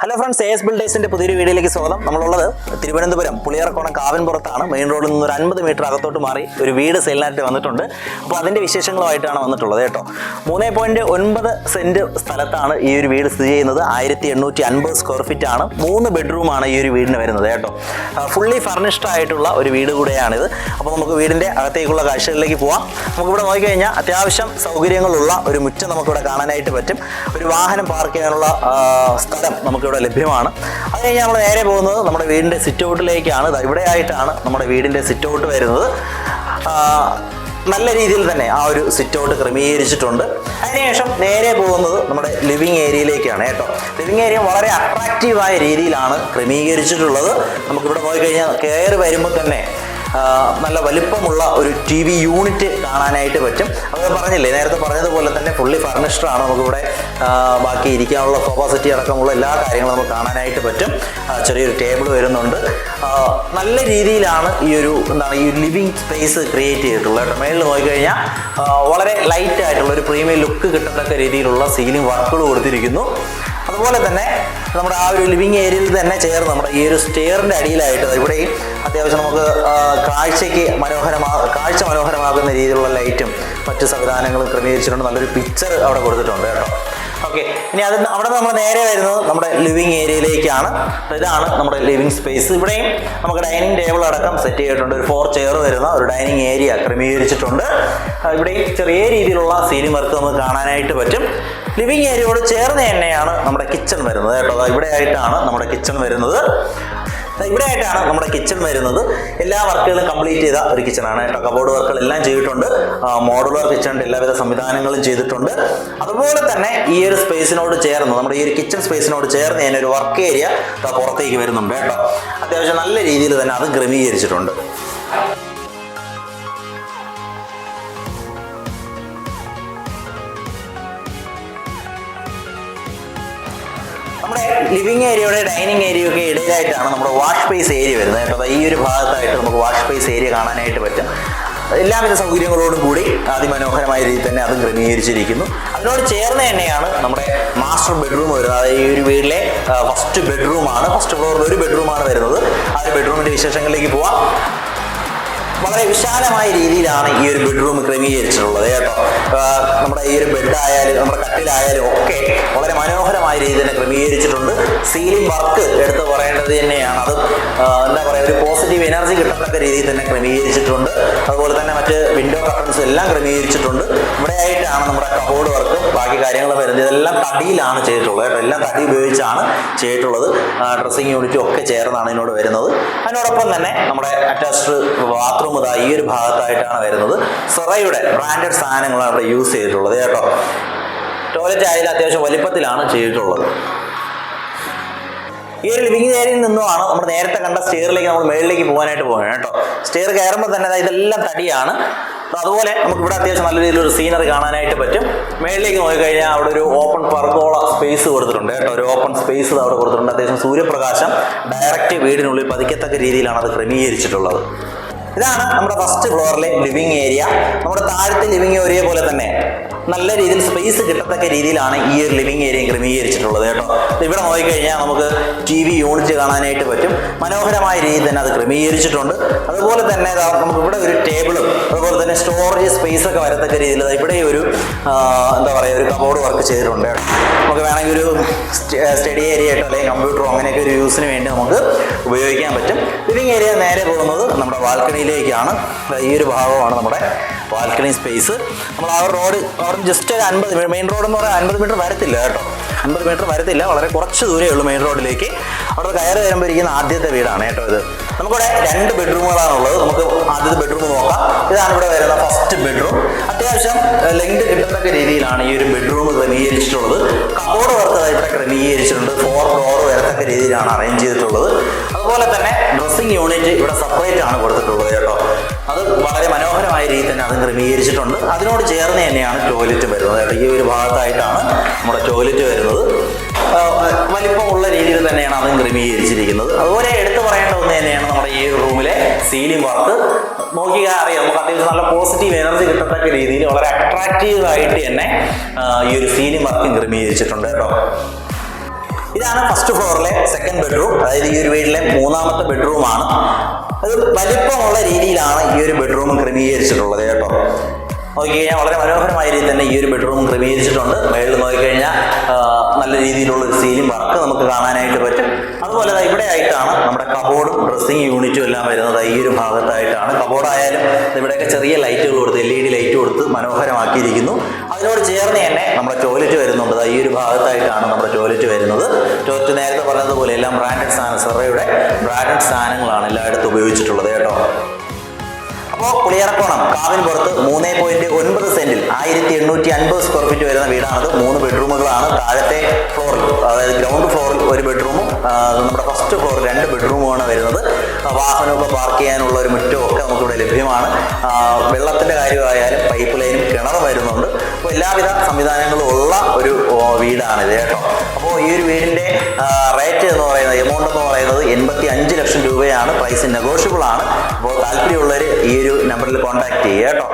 Hello friends A S ബിൽഡേഴ്സിന്റെ പുതിയൊരു വീഡിയോയിലേക്ക് സ്വാഗതം. നമ്മളുള്ളത് തിരുവനന്തപുരം പുളിയറക്കോണം കാവൻപുറത്താണ് മെയിൻ റോഡിൽ നിന്ന് ഒരു അൻപത് മീറ്റർ അകത്തോട്ട് മാറി ഒരു വീട് സെയിലിനായിട്ട് വന്നിട്ടുണ്ട്. അപ്പോൾ അതിന്റെ വിശേഷങ്ങളുമായിട്ടാണ് വന്നിട്ടുള്ളത് കേട്ടോ. മൂന്ന് പോയിന്റ് ഒൻപത് സെന്റ് സ്ഥലത്താണ് ഈ ഒരു വീട് സ്ഥിതി ചെയ്യുന്നത്. ആയിരത്തി എണ്ണൂറ്റി അൻപത് സ്ക്വയർ ഫീറ്റ് ആണ്. മൂന്ന് ബെഡ്റൂമാണ് ഈ ഒരു വീടിന് വരുന്നത് കേട്ടോ. ഫുള്ളി ഫർണിഷ്ഡ് ആയിട്ടുള്ള ഒരു വീട് കൂടെയാണിത്. അപ്പോൾ നമുക്ക് വീടിന്റെ അകത്തേക്കുള്ള കാഴ്ചകളിലേക്ക് പോവാം. നമുക്കിവിടെ നോക്കിക്കഴിഞ്ഞാൽ അത്യാവശ്യം സൗകര്യങ്ങളുള്ള ഒരു മുറ്റം നമുക്കിവിടെ കാണാനായിട്ട് പറ്റും. ഒരു വാഹനം പാർക്ക് ചെയ്യാനുള്ള സ്ഥലം സ്ഥലം നമുക്കിവിടെ ലഭ്യമാണ്. അത് കഴിഞ്ഞ് നമ്മൾ നേരെ പോകുന്നത് നമ്മുടെ വീടിന്റെ സിറ്റ് ഔട്ടിലേക്കാണ് ഇവിടെ ആയിട്ടാണ് നമ്മുടെ വീടിന്റെ സിറ്റ് ഔട്ട് വരുന്നത്. നല്ല രീതിയിൽ തന്നെ ആ ഒരു സിറ്റ് ഔട്ട് ക്രമീകരിച്ചിട്ടുണ്ട്. അതിനുശേഷം നേരെ പോകുന്നത് നമ്മുടെ ലിവിങ് ഏരിയയിലേക്കാണ് കേട്ടോ. ലിവിങ് ഏരിയ വളരെ അട്രാക്റ്റീവായ രീതിയിലാണ് ക്രമീകരിച്ചിട്ടുള്ളത്. നമുക്കിവിടെ പോയി കഴിഞ്ഞാൽ കയറി വരുമ്പോൾ തന്നെ നല്ല വലിപ്പമുള്ള ഒരു ടി വി യൂണിറ്റ് കാണാനായിട്ട് പറ്റും. അത് പറഞ്ഞില്ലേ? നേരത്തെ പറഞ്ഞതുപോലെ തന്നെ ഫുള്ളി ഫർണിഷ്ഡ് ആണ് നമുക്കിവിടെ ബാക്കി ഇരിക്കാനുള്ള സോഫ അടക്കമുള്ള എല്ലാ കാര്യങ്ങളും നമുക്ക് കാണാനായിട്ട് പറ്റും. ചെറിയൊരു ടേബിൾ വരുന്നുണ്ട്. നല്ല രീതിയിലാണ് ഈ ഒരു എന്താണ് ഈ ലിവിങ് സ്പേസ് ക്രിയേറ്റ് ചെയ്തിട്ടുള്ളത് കേട്ടോ. മേളിൽ നോക്കിക്കഴിഞ്ഞാൽ വളരെ ലൈറ്റ് ആയിട്ടുള്ള ഒരു പ്രീമിയം ലുക്ക് കിട്ടത്തക്ക രീതിയിലുള്ള സീലിംഗ് വർക്കുകൾ കൊടുത്തിരിക്കുന്നു. അതുപോലെ തന്നെ നമ്മുടെ ആ ഒരു ലിവിങ് ഏരിയയിൽ തന്നെ ചേർന്ന് നമ്മുടെ ഈ ഒരു സ്റ്റെയറിന്റെ അടിയിലായിട്ട് ഇവിടെയും അത്യാവശ്യം നമുക്ക് കാഴ്ചയ്ക്ക് മനോഹരമാ കാഴ്ച മനോഹരമാകുന്ന രീതിയിലുള്ള ലൈറ്റും മറ്റ് സംവിധാനങ്ങളും ക്രമീകരിച്ചിട്ടുണ്ട്. നല്ലൊരു പിക്ചർ അവിടെ കൊടുത്തിട്ടുണ്ട് കേട്ടോ. ഓക്കെ ഇനി അത് അവിടെ നമ്മൾ നേരെ വരുന്നത് നമ്മുടെ ലിവിങ് ഏരിയയിലേക്കാണ് ഇതാണ് നമ്മുടെ ലിവിങ് സ്പേസ് ഇവിടെയും നമുക്ക് ഡൈനിങ് ടേബിൾ അടക്കം സെറ്റ് ചെയ്തിട്ടുണ്ട്. ഒരു ഫോർ ചെയർ വരുന്ന ഒരു ഡൈനിങ് ഏരിയ ക്രമീകരിച്ചിട്ടുണ്ട്. ഇവിടെയും ചെറിയ രീതിയിലുള്ള സീലിംഗ് വർക്ക് നമുക്ക് കാണാനായിട്ട് പറ്റും. ലിവിങ് ഏരിയയോട് ചേർന്ന് തന്നെയാണ് നമ്മുടെ കിച്ചൺ വരുന്നത് കേട്ടോ. ഇവിടെ ആയിട്ടാണ് നമ്മുടെ കിച്ചൺ വരുന്നത്. ഇവിടെ ആയിട്ടാണ് നമ്മുടെ കിച്ചൺ വരുന്നത്. എല്ലാ വർക്കുകളും കംപ്ലീറ്റ് ചെയ്ത ഒരു കിച്ചണാണ് കേട്ടോ. കബോർഡ് വർക്കുകൾ എല്ലാം ചെയ്തിട്ടുണ്ട്. മോഡുലർ കിച്ചണിന്റെ എല്ലാവിധ സംവിധാനങ്ങളും ചെയ്തിട്ടുണ്ട്. അതുപോലെ തന്നെ ഈ ഒരു സ്പേസിനോട് ചേർന്ന് നമ്മുടെ ഈ ഒരു കിച്ചൺ സ്പേസിനോട് ചേർന്ന് തന്നെ ഒരു വർക്ക് ഏരിയ പുറത്തേക്ക് വരുന്നുണ്ട് കേട്ടോ. അത്യാവശ്യം നല്ല രീതിയിൽ തന്നെ അത് ക്രമീകരിച്ചിട്ടുണ്ട്. നമ്മുടെ ലിവിങ് ഏരിയയുടെ ഡൈനിങ് ഏരിയയൊക്കെ ഇടയിലായിട്ടാണ് നമ്മുടെ വാഷ് സ്പേസ് ഏരിയ വരുന്നത്. കേട്ടോ ഈ ഒരു ഭാഗത്തായിട്ട് നമുക്ക് വാഷ് സ്പേസ് ഏരിയ കാണാനായിട്ട് പറ്റും. എല്ലാവിധ സൗകര്യങ്ങളോടും കൂടി അതിമനോഹരമായ രീതിയിൽ തന്നെ അതും ക്രമീകരിച്ചിരിക്കുന്നു. അതിനോട് ചേർന്ന് തന്നെയാണ് നമ്മുടെ മാസ്റ്റർ ബെഡ്റൂം വരുന്നത്. അതായത് ഈ ഒരു വീട്ടിലെ ഫസ്റ്റ് ബെഡ്റൂമാണ് ഫസ്റ്റ് ഫ്ലോറിൽ ഒരു ബെഡ്റൂമാണ് വരുന്നത്. ആ ഒരു ബെഡ്റൂമിന്റെ വിശേഷങ്ങളിലേക്ക് പോവാം. വളരെ വിശാലമായ രീതിയിലാണ് ഈ ഒരു ബെഡ്റൂം ക്രമീകരിച്ചിട്ടുള്ളത് കേട്ടോ. നമ്മുടെ ഈ ഒരു ബെഡായാലും നമ്മുടെ കട്ടിലായാലും രീതിയിൽ തന്നെ ക്രമീകരിച്ചിട്ടുണ്ട്. സീലിംഗ് വർക്ക് എടുത്ത് പറയേണ്ടത് തന്നെയാണ്. അത് എന്താ പറയുക ഒരു പോസിറ്റീവ് എനർജി കിട്ടത്തക്ക രീതിയിൽ തന്നെ ക്രമീകരിച്ചിട്ടുണ്ട്. അതുപോലെ തന്നെ മറ്റ് വിൻഡോ കർട്ടൻസ് എല്ലാം ക്രമീകരിച്ചിട്ടുണ്ട്. ഇവിടെ ആയിട്ടാണ് നമ്മുടെ കബോർഡ് വർക്ക് ബാക്കി കാര്യങ്ങൾ വരുന്നത്. ഇതെല്ലാം തടിയിലാണ് ചെയ്തിട്ടുള്ളത് കേട്ടോ. എല്ലാം തടി ഉപയോഗിച്ചാണ് ചെയ്തിട്ടുള്ളത്. ഡ്രസ്സിങ് യൂണിറ്റും ഒക്കെ ചേർന്നാണ് ഇതിനോട് വരുന്നത്. അതിനോടൊപ്പം തന്നെ നമ്മുടെ അറ്റാച്ച്ഡ് ബാത്റൂം ഇതാ ഈ ഒരു ഭാഗത്തായിട്ടാണ് വരുന്നത്. സെറയുടെ ബ്രാൻഡഡ് സാധനങ്ങളാണ് ഇവിടെ യൂസ് ചെയ്തിട്ടുള്ളത് കേട്ടോ. ടോയ്ലറ്റ് ആയാലും അത്യാവശ്യം വലിപ്പത്തിലാണ് ചെയ്തിട്ടുള്ളത്. ഈ ഒരു ലിവിംഗ് ഏരിയയിൽ നിന്നുമാണ് നമ്മൾ നേരത്തെ കണ്ട സ്റ്റെയറിലേക്ക് നമ്മൾ മേളിലേക്ക് പോകാനായിട്ട് പോകുന്നത് കേട്ടോ. സ്റ്റെയർ കയറുമ്പോൾ തന്നെ ഇതെല്ലാം തടിയാണ്. അതുപോലെ നമുക്ക് ഇവിടെ അത്യാവശ്യം നല്ല രീതിയിലൊരു സീനറി കാണാനായിട്ട് പറ്റും. മേളിലേക്ക് നോക്കിക്കഴിഞ്ഞാൽ അവിടെ ഒരു ഓപ്പൺ പർഗോള സ്പേസ് കൊടുത്തിട്ടുണ്ട് കേട്ടോ. ഒരു ഓപ്പൺ സ്പേസ് അവിടെ കൊടുത്തിട്ടുണ്ട്. അത്യാവശ്യം സൂര്യപ്രകാശം ഡയറക്റ്റ് വീടിനുള്ളിൽ പതിക്കത്തക്ക രീതിയിലാണ് അത് ക്രമീകരിച്ചിട്ടുള്ളത്. ഇതാണ് നമ്മുടെ ഫസ്റ്റ് ഫ്ലോറിലെ ലിവിംഗ് ഏരിയ നമ്മുടെ താഴത്തെ ലിവിംഗ് ഏരിയ പോലെ തന്നെ. നല്ല രീതിയിൽ സ്പേസ് കിട്ടത്തക്ക രീതിയിലാണ് ഈ ഒരു ലിവിംഗ് ഏരിയ ക്രമീകരിച്ചിട്ടുള്ളത് കേട്ടോ. ഇവിടെ നോക്കിക്കഴിഞ്ഞാൽ നമുക്ക് ടി വി യൂണിറ്റ് കാണാനായിട്ട് പറ്റും. മനോഹരമായ രീതിയിൽ തന്നെ അത് ക്രമീകരിച്ചിട്ടുണ്ട്. അതുപോലെ തന്നെ നമുക്ക് ഇവിടെ ഒരു ടേബിളും അതുപോലെ തന്നെ സ്റ്റോറേജ് സ്പേസ് ഒക്കെ വരത്തക്ക രീതിയിൽ ഇവിടെ ഒരു എന്താ പറയുക ഒരു കബോർഡ് വർക്ക് ചെയ്തിട്ടുണ്ട് നമുക്ക് വേണമെങ്കിൽ ഒരു സ്റ്റഡി ഏരിയ ആയിട്ടോ അല്ലെങ്കിൽ കമ്പ്യൂട്ടറോ അങ്ങനെയൊക്കെ ഒരു യൂസിന് വേണ്ടി നമുക്ക് ഉപയോഗിക്കാൻ പറ്റും. ലിവിംഗ് ഏരിയ നേരെ പോകുന്നത് നമ്മുടെ ബാൽക്കണിയിലേക്കാണ്. ഈ ഒരു ഭാഗമാണ് നമ്മുടെ ബാൽക്കണി സ്പേസ് നമ്മൾ ആ റോഡ് അവിടെ ജസ്റ്റ് ഒരു അൻപത് മെയിൻ റോഡ് എന്ന് പറഞ്ഞാൽ അൻപത് മീറ്റർ വരത്തില്ല കേട്ടോ. അൻപത് മീറ്റർ വരത്തില്ല വളരെ കുറച്ച് ദൂരമേ ഉള്ളൂ മെയിൻ റോഡിലേക്ക് അവിടെ കയറി വരുമ്പോൾ ഇരിക്കുന്ന ആദ്യത്തെ വീടാണ് കേട്ടോ ഇത്. നമുക്കിവിടെ രണ്ട് ബെഡ്റൂമുകളാണുള്ളത് നമുക്ക് ആദ്യത്തെ ബെഡ്റൂം നോക്കാം. ഇതാണ് ഇവിടെ വരുന്ന ഫസ്റ്റ് ബെഡ്റൂം അത്യാവശ്യം ലെങ്ത് കിട്ടത്തക്ക രീതിയിലാണ് ഈ ഒരു ബെഡ്റൂം ക്രമീകരിച്ചിട്ടുള്ളത്. കബോർഡ് വർക്ക് ഇവിടെ ക്രമീകരിച്ചിട്ടുണ്ട്. ഫോർ ഡോർ വരത്തക്ക രീതിയിലാണ് അറേഞ്ച് ചെയ്തിട്ടുള്ളത്. അതുപോലെ തന്നെ ഡ്രസ്സിംഗ് യൂണിറ്റ് ഇവിടെ സെപ്പറേറ്റ് ആണ് കൊടുത്തിട്ടുള്ളത് കേട്ടോ. അത് വളരെ മനോഹരമായ രീതിയിൽ തന്നെ അതും ക്രമീകരിച്ചിട്ടുണ്ട്. അതിനോട് ചേർന്ന് തന്നെയാണ് ടോയ്ലറ്റ് വരുന്നത്. ഈ ഒരു ഭാഗത്തായിട്ടാണ് നമ്മുടെ ടോയ്ലറ്റ് വരുന്നത്. വലിപ്പമുള്ള രീതിയിൽ തന്നെയാണ് അതും ക്രമീകരിച്ചിരിക്കുന്നത്. അതുപോലെ എടുത്തു പറയേണ്ട ഒന്ന് തന്നെയാണ് നമ്മുടെ ഈ റൂമിലെ സീലിംഗ് വർക്ക് നോക്കിയാൽ അറിയാം നമുക്ക് അത്യാവശ്യം നല്ല പോസിറ്റീവ് എനർജി കിട്ടത്തക്ക രീതിയിൽ വളരെ അട്രാക്റ്റീവ് ആയിട്ട് തന്നെ ഈ ഒരു സീലിംഗ് വർക്കും ക്രമീകരിച്ചിട്ടുണ്ട് കേട്ടോ. ഇതാണ് ഫസ്റ്റ് ഫ്ലോറിലെ സെക്കൻഡ് ബെഡ്റൂം അതായത് ഈ ഒരു വീട്ടിലെ മൂന്നാമത്തെ ബെഡ്റൂമാണ് അത് വലിപ്പമുള്ള രീതിയിലാണ് ഈ ഒരു ബെഡ്റൂം ക്രമീകരിച്ചിട്ടുള്ളത് കേട്ടോ. നോക്കിക്കഴിഞ്ഞാൽ വളരെ മനോഹരമായ രീതിയിൽ തന്നെ ഈ ഒരു ബെഡ്റൂം ക്രമീകരിച്ചിട്ടുണ്ട്. മേളിൽ നോക്കിക്കഴിഞ്ഞാൽ നല്ല രീതിയിലുള്ള സീലിംഗ് വർക്ക് നമുക്ക് കാണാനായിട്ട് പറ്റും. അതുപോലെ ഇവിടെ ആയിട്ടാണ് നമ്മുടെ കബോർഡും ഡ്രസ്സിങ് യൂണിറ്റും എല്ലാം വരുന്നത് ഈ ഒരു ഭാഗത്തായിട്ടാണ്. കബോർഡായാലും ഇവിടെയൊക്കെ ചെറിയ ലൈറ്റുകൾ കൊടുത്ത് എൽ ഇ ഡി ലൈറ്റ് കൊടുത്ത് മനോഹരമാക്കിയിരിക്കുന്നു. അതിനോട് ചേർന്ന് തന്നെ നമ്മുടെ ടോയ്ലറ്റ് വരുന്നുണ്ട്. ഈ ഒരു ഭാഗത്തായിട്ടാണ് നമ്മുടെ ടോയ്ലറ്റ് വരുന്നത്. ടോയ്ലറ്റ് നേരത്തെ പറഞ്ഞതുപോലെ എല്ലാം ബ്രാൻഡഡ് സാധനം സെറയുടെ ബ്രാൻഡഡ് സാധനങ്ങളാണ് എല്ലായിടത്തും ഉപയോഗിച്ചിട്ടുള്ളത് കേട്ടോ. അപ്പോൾ പുളിയറക്കോണം കാവിന് പുറത്ത് മൂന്ന് പോയിന്റ് ഒൻപത് ആയിരത്തി എണ്ണൂറ്റി അൻപത് സ്ക്വയർ ഫീറ്റ് വരുന്ന വീടാണത്. മൂന്ന് ബെഡ്റൂമുകളാണ് താഴത്തെ ഫ്ലോറിൽ അതായത് ഗ്രൗണ്ട് ഫ്ലോറിൽ ഒരു ബെഡ്റൂമും നമ്മുടെ ഫസ്റ്റ് ഫ്ലോറിൽ രണ്ട് ബെഡ്റൂമുമാണ് വരുന്നത്. വാഹനമൊക്കെ പാർക്ക് ചെയ്യാനുള്ള ഒരു മുറ്റവും ഒക്കെ നമുക്കിവിടെ ലഭ്യമാണ്. വെള്ളത്തിന്റെ കാര്യമായാലും പൈപ്പ് ലൈനും കിണറും വരുന്നുണ്ട്. അപ്പോൾ എല്ലാവിധ സംവിധാനങ്ങളും ഉള്ള ഒരു വീടാണിത് കേട്ടോ. അപ്പോൾ ഈ ഒരു വീടിന്റെ റേറ്റ് എന്ന് പറയുന്നത് എമൗണ്ട് എന്ന് പറയുന്നത് എൺപത്തി അഞ്ച് ലക്ഷം രൂപയാണ്. പ്രൈസ് നെഗോഷ്യബിൾ ആണ്. അപ്പോൾ താല്പര്യമുള്ളവർ ഈ ഒരു നമ്പറിൽ കോൺടാക്ട് ചെയ്യുക കേട്ടോ.